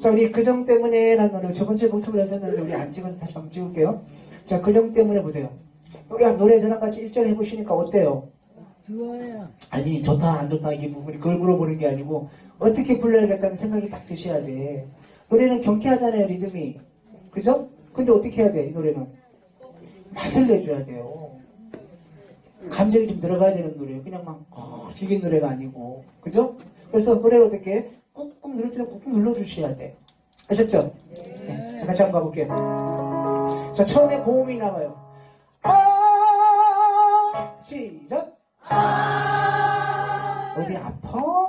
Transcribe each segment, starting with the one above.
자, 우리 그정 때문에 라는 노래 첫 번째 복습을 했었는데 우리 안 찍어서 다시 한번 찍을게요. 자, 그정 때문에 보세요. 우리 노래 저랑 같이 1절 해보시니까 어때요? 좋아요. 아니, 좋다, 안 좋다, 이게 부분이 그걸 물어보는 게 아니고 어떻게 불러야겠다는 생각이 딱 드셔야 돼. 노래는 경쾌하잖아요, 리듬이. 그죠? 근데 어떻게 해야 돼, 이 노래는? 맛을 내줘야 돼요. 감정이 좀 들어가야 되는 노래예요. 그냥 막, 어, 즐긴 노래가 아니고. 그죠? 그래서 노래를 어떻게 꾹꾹 누를 때는 꾹꾹 눌러주셔야 돼요. 아셨죠? 네. 자, 같이 한번 가볼게요. 자, 처음에 고음이 나와요. 아, 시작. 어디 아파?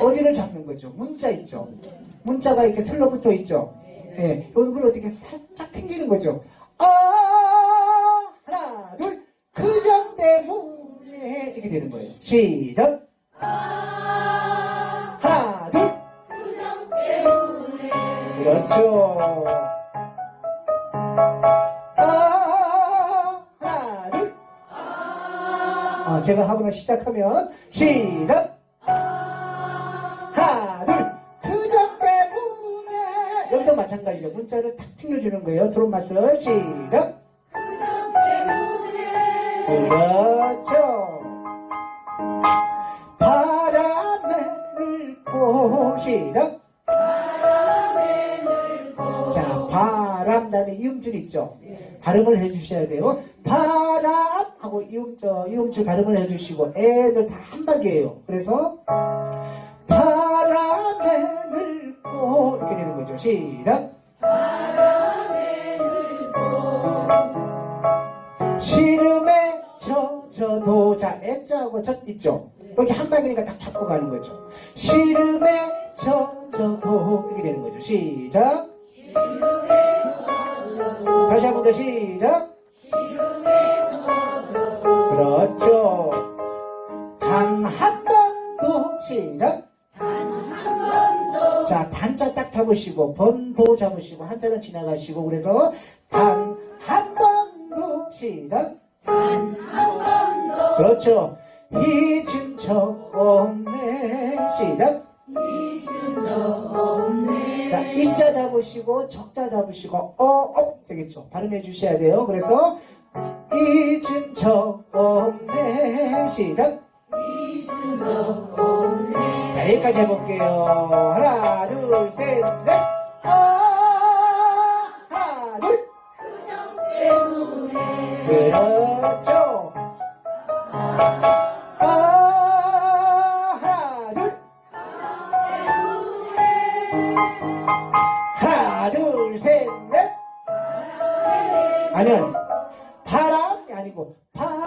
어디를 잡는 거죠? 문자 있죠? 문자가 이렇게 슬러 붙어 있죠? 예, 이걸 어떻게 살짝 튕기는 거죠? 아, 하나, 둘, 그정 때문에 이렇게 되는 거예요. 시작. 하나, 둘. 그렇죠. 아, 하나, 둘. 어, 제가 하고나 시작하면 시작. 마찬가지죠. 문자를 탁 튕겨주는 거예요. 드럼 맛을 시작. 그렇죠. 바람에 늘고 시작. 자, 바람 다음에 이음줄 있죠? 발음을 해주셔야 돼요. 바람 하고 이음, 저, 이음줄 발음을 해주시고 애들 다 한 박이에요. 그래서 바람에 늘고 이렇게 되는 거죠. 시작. 젖 있죠. 여기 한박이니까 딱 잡고 가는 거죠. 시름에 젖어도 이렇게 되는 거죠. 시작. 다시 한 번 더 시작. 그렇죠. 단 한 번도 시작. 자, 단자 딱 잡으시고, 번도 잡으시고, 한자는 지나가시고, 그래서 단 한 번도 시작. 그렇죠. 잊은 적 없네. 시작. 자, 이자 잡으시고, 적자 잡으시고, 어, 어, 되겠죠. 발음해 주셔야 돼요. 그래서, 잊은 적 없네. 시작. 자, 여기까지 해볼게요. 하나, 둘, 셋, 넷. 아. 그렇죠.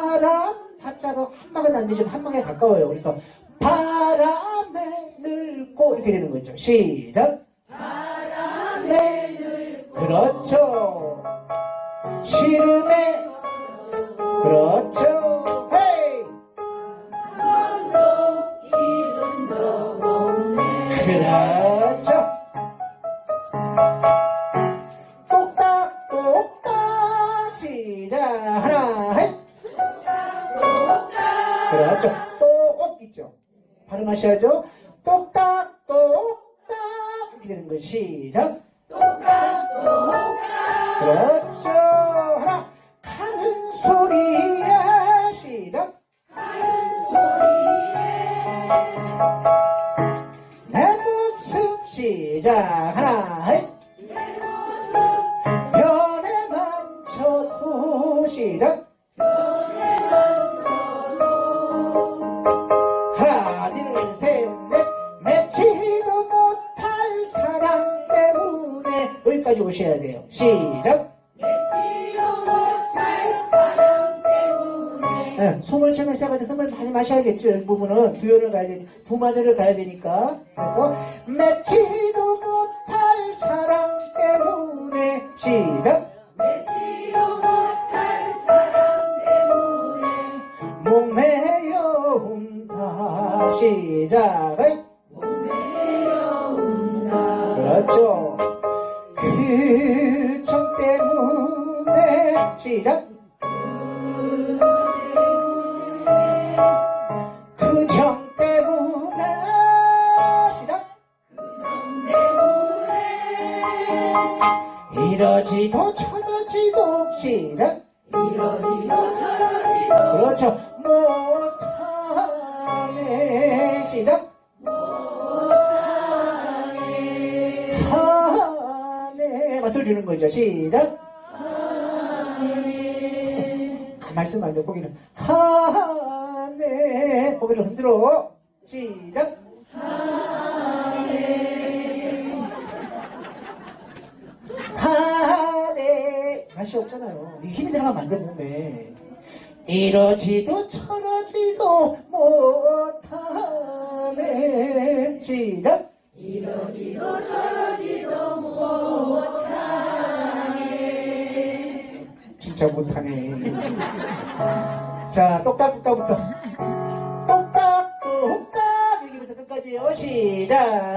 바람, 한자도 한 방은 안 되지만 한 방에 가까워요. 그래서, 바람에 늘고, 이렇게 되는 거죠. 시작. 바람에 늘고. 그렇죠. 시름 그렇죠 똑 있죠. 발음하셔야죠. 똑딱 똑딱 이렇게 되는 거 시작. 그렇죠. 하나. 가는 소리에 시작. 내 모습 시작. 하나. 셋 변에만 쳐도 시작 끝까지 오셔야 돼요. 시작. 네, 숨을 쉬면서 해가지고 숨을 많이 마셔야겠죠. 이 부분은 교회를 가야 되니까 부마대를 가야 되니까 그래서 맺지도 못할 사랑 때문에 시작 맺지도 못할 사랑 때문에 목매여운다 시작 목매여운다 그렇죠 그정 때문에 시작. 그정 때문에 시작. 이러지도 저러지도 시작. 그렇죠. 못 하네 주는 거죠 시작 말씀 안 돼, 고기는. 하네. 고기를 흔들어. 시작. 하네. 맛이 없잖아요. 이 힘이 들어가면 안 돼, 몸에. 이러지도 저러지도 못하네. 시작. 진짜 못하네. 자, 똑딱똑딱부터. 똑딱, 똑딱. 여기부터 끝까지요. 시작.